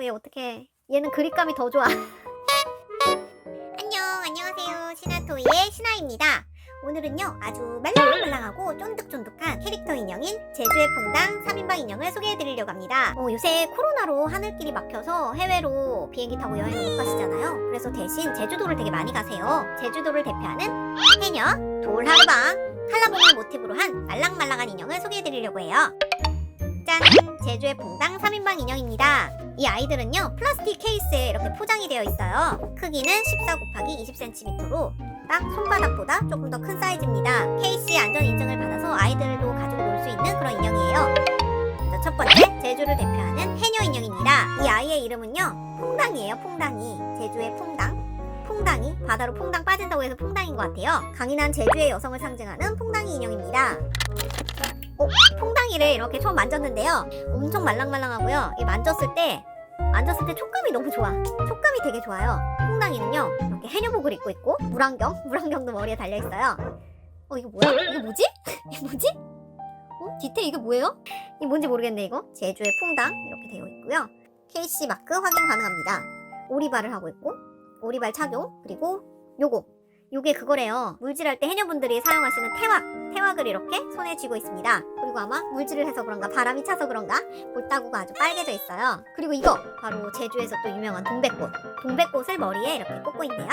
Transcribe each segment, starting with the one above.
어, 얘 어떡해. 얘는 그립감이 더 좋아. 안녕, 안녕하세요. 시나토이의 신아입니다. 오늘은요, 아주 말랑말랑하고 쫀득쫀득한 캐릭터 인형인 제주의 퐁당 3인방 인형을 소개해드리려고 합니다. 어, 요새 코로나로 하늘길이 막혀서 해외로 비행기 타고 여행을 못 가시잖아요. 그래서 대신 제주도를 되게 많이 가세요. 제주도를 대표하는 해녀, 돌하루방, 한라봉을 모티브로 한 말랑말랑한 인형을 소개해드리려고 해요. 짠! 제주의 퐁당 3인방 인형입니다. 이 아이들은요 플라스틱 케이스에 이렇게 포장이 되어 있어요. 크기는 14 곱하기 20cm로 딱 손바닥보다 조금 더 큰 사이즈입니다. 케이스의 안전 인증을 받아서 아이들도 가지고 놀 수 있는 그런 인형이에요. 자, 첫 번째 제주를 대표하는 해녀 인형입니다. 이 아이의 이름은요 퐁당이에요 퐁당이. 제주의 퐁당. 퐁당이 바다로 퐁당 빠진다고 해서 퐁당인 것 같아요. 강인한 제주의 여성을 상징하는 퐁당이 인형입니다. 어, 퐁당이를 이렇게 처음 만졌는데요 엄청 말랑말랑하고요 이 만졌을 때 만졌을 때 촉감이 너무 좋아. 촉감이 되게 좋아요. 퐁당이는요, 이렇게 해녀복을 입고 있고, 물안경, 물안경도 머리에 달려 있어요. 어, 이거 뭐야? 이게 뭐지? 이게 뭐지? 어? 디테일 이게 뭐예요? 이게 뭔지 모르겠네, 이거. 제주의 퐁당, 이렇게 되어 있고요. KC 마크 확인 가능합니다. 오리발을 하고 있고, 오리발 착용, 그리고 요거. 요게 그거래요. 물질할 때 해녀분들이 사용하시는 태왁, 태왁을 이렇게 손에 쥐고 있습니다. 그리고 아마 물질을 해서 그런가, 바람이 차서 그런가, 볼따구가 아주 빨개져 있어요. 그리고 이거 바로 제주에서 또 유명한 동백꽃. 동백꽃을 머리에 이렇게 꽂고 있네요.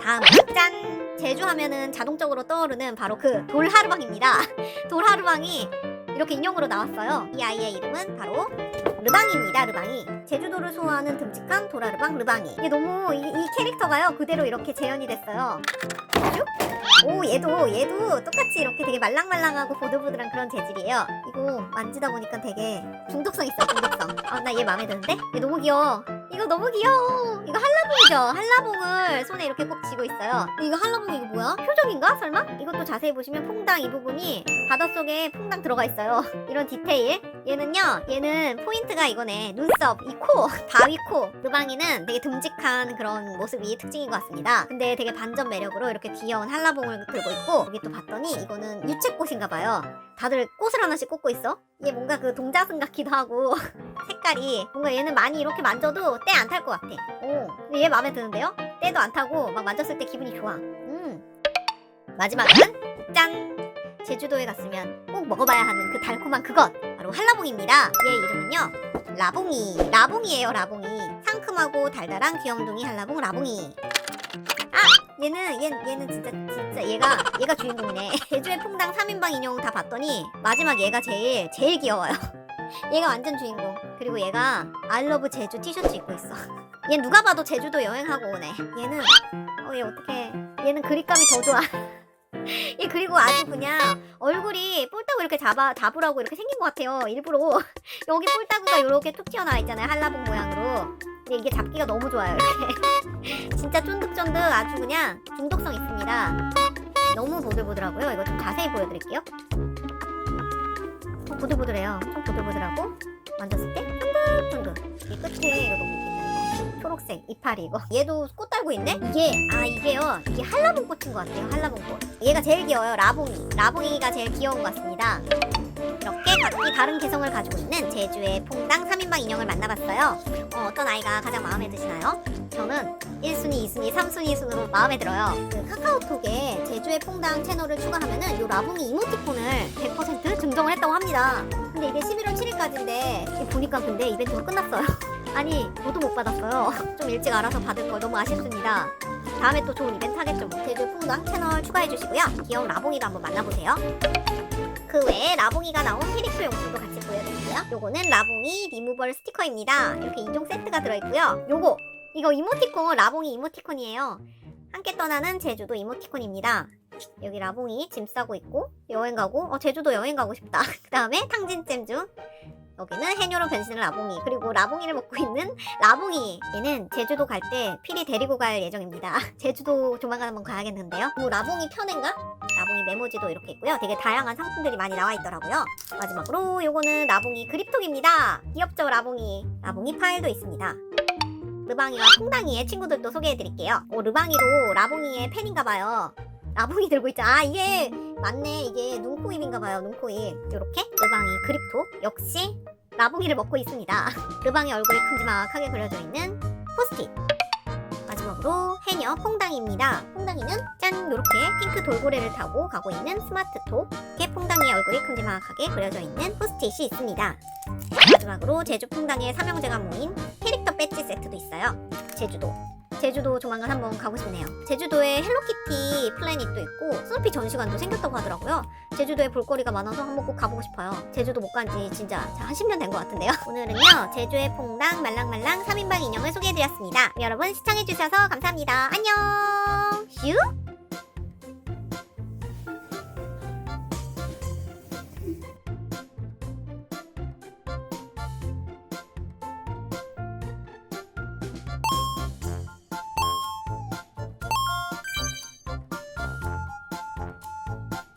다음은 짠! 제주 하면은 자동적으로 떠오르는 바로 그 돌하루방입니다. 돌하루방이 이렇게 인형으로 나왔어요. 이 아이의 이름은 바로 르방입니다. 르방이 제주도를 소화하는 듬직한 도라 르방 르방이 이게 너무 이, 이 캐릭터가요 그대로 이렇게 재현이 됐어요. 쭉? 오 얘도 얘도 똑같이 이렇게 되게 말랑말랑하고 보들보들한 그런 재질이에요. 이거 만지다 보니까 되게 중독성 있어 중독성. 아나 얘 마음에 드는데? 얘 너무 귀여워. 이거 너무 귀여워. 이거 한라봉이죠. 한라봉을 손에 이렇게 꼭 쥐고 있어요. 이거 한라봉 이거 뭐야? 표정인가? 설마? 이것도 자세히 보시면 퐁당 이 부분이 바닷속에 퐁당 들어가 있어요. 이런 디테일. 얘는요. 얘는 포인트가 이거네. 눈썹, 이 코, 바위 코. 르방이는 되게 듬직한 그런 모습이 특징인 것 같습니다. 근데 되게 반전 매력으로 이렇게 귀여운 한라봉을 들고 있고 여기 또 봤더니 이거는 유채꽃인가 봐요. 다들 꽃을 하나씩 꽂고 있어. 얘 뭔가 그 동자승 같기도 하고 색깔이 뭔가 얘는 많이 이렇게 만져도 때 안 탈 것 같아. 오, 근데 얘 마음에 드는데요? 때도 안 타고 막 만졌을 때 기분이 좋아. 음. 마지막은 짠! 제주도에 갔으면 꼭 먹어봐야 하는 그 달콤한 그것 바로 한라봉입니다. 얘 이름은요 라봉이 라봉이에요 라봉이 상큼하고 달달한 귀염둥이 한라봉 라봉이. 아 얘는 얘, 얘는 진짜 진짜 얘가 얘가 주인공이네. 제주의 퐁당 3인방 인형 다 봤더니 마지막 얘가 제일 제일 귀여워요. 얘가 완전 주인공. 그리고 얘가 알러브 제주 티셔츠 입고 있어. 얘 누가 봐도 제주도 여행하고 오네. 얘는 어 얘 어떻게? 얘는 그립감이 더 좋아. 얘 그리고 아주 그냥 얼굴이 뿔따구 이렇게 잡아 잡으라고 이렇게 생긴 것 같아요. 일부러 여기 뿔따구가 이렇게 툭 튀어나와 있잖아요. 한라봉 모양으로. 근데 이게 잡기가 너무 좋아요. 이렇게 진짜 쫀득쫀득 아주 그냥 중독성 있습니다. 너무 보들보들하고요. 이거 좀 자세히 보여드릴게요. 어, 보들보들해요. 보들보들하고 만졌을 때 쫀득쫀득. 이 끝에 이거 너무 웃긴다. 이거. 초록색 이파리 이거. 얘도 꽃 달고 있네? 이게 아 이게요. 이게 한라봉 꽃인 것 같아요. 한라봉 꽃. 얘가 제일 귀여워요. 라봉이. 라봉이가 제일 귀여운 것 같습니다. 이렇게 각기 다른 개성을 가지고 있는 제주의 퐁당 3인방 인형을 만나봤어요. 어, 어떤 아이가 가장 마음에 드시나요? 저는 1순위, 2순위, 3순위 순으로 마음에 들어요. 그 카카오톡에 제주의 퐁당 채널을 추가하면은 요 라봉이 이모티콘을 100% 증정을 했다고 합니다. 근데 이게 11월 7일까지인데 보니까 근데 이벤트가 끝났어요. 아니 저도 못 받았어요. 좀 일찍 알아서 받을 걸 너무 아쉽습니다. 다음에 또 좋은 이벤트 하겠죠. 뭐. 제주 퐁당 채널 추가해 주시고요. 귀여운 라봉이도 한번 만나보세요. 그 외에 라봉이가 나온 캐릭터 용품도 같이 보여드릴게요. 요거는 라봉이 리무벌 스티커입니다. 이렇게 2종 세트가 들어있고요. 요거 이거 이모티콘 라봉이 이모티콘이에요. 함께 떠나는 제주도 이모티콘입니다. 여기 라봉이 짐 싸고 있고 여행 가고 어 제주도 여행 가고 싶다. 그 다음에 탕진잼 중 여기는 해녀로 변신한 라봉이 그리고 라봉이를 먹고 있는 라봉이 얘는 제주도 갈 때 필히 데리고 갈 예정입니다. 제주도 조만간 한번 가야겠는데요. 뭐 라봉이 편인가? 라봉이 메모지도 이렇게 있고요. 되게 다양한 상품들이 많이 나와 있더라고요. 마지막으로 요거는 라봉이 그립톡입니다. 귀엽죠 라봉이. 라봉이 파일도 있습니다. 르방이와 퐁당이의 친구들도 소개해드릴게요. 오, 르방이도 라봉이의 팬인가봐요. 라봉이 들고 있죠. 아, 이게 맞네. 이게 눈코입인가봐요. 눈코입. 이렇게 르방이 그립톡. 역시 라봉이를 먹고 있습니다. 그 방의 얼굴이 큼지막하게 그려져 있는 포스트잇. 마지막으로 해녀 퐁당입니다. 퐁당이는 짠 요렇게 핑크 돌고래를 타고 가고 있는 스마트톡 이렇게 퐁당이의 얼굴이 큼지막하게 그려져 있는 포스트잇이 있습니다. 마지막으로 제주 퐁당의 삼형제가 모인 캐릭터 배지 세트도 있어요. 제주도 제주도 조만간 한번 가고 싶네요. 제주도에 헬로키티 플래닛도 있고 스누피 전시관도 생겼다고 하더라고요. 제주도에 볼거리가 많아서 한번 꼭 가보고 싶어요. 제주도 못 간 지 진짜 한 10년 된 것 같은데요. 오늘은요 제주의 퐁당 말랑말랑 3인방 인형을 소개해드렸습니다. 여러분 시청해주셔서 감사합니다. 안녕 슈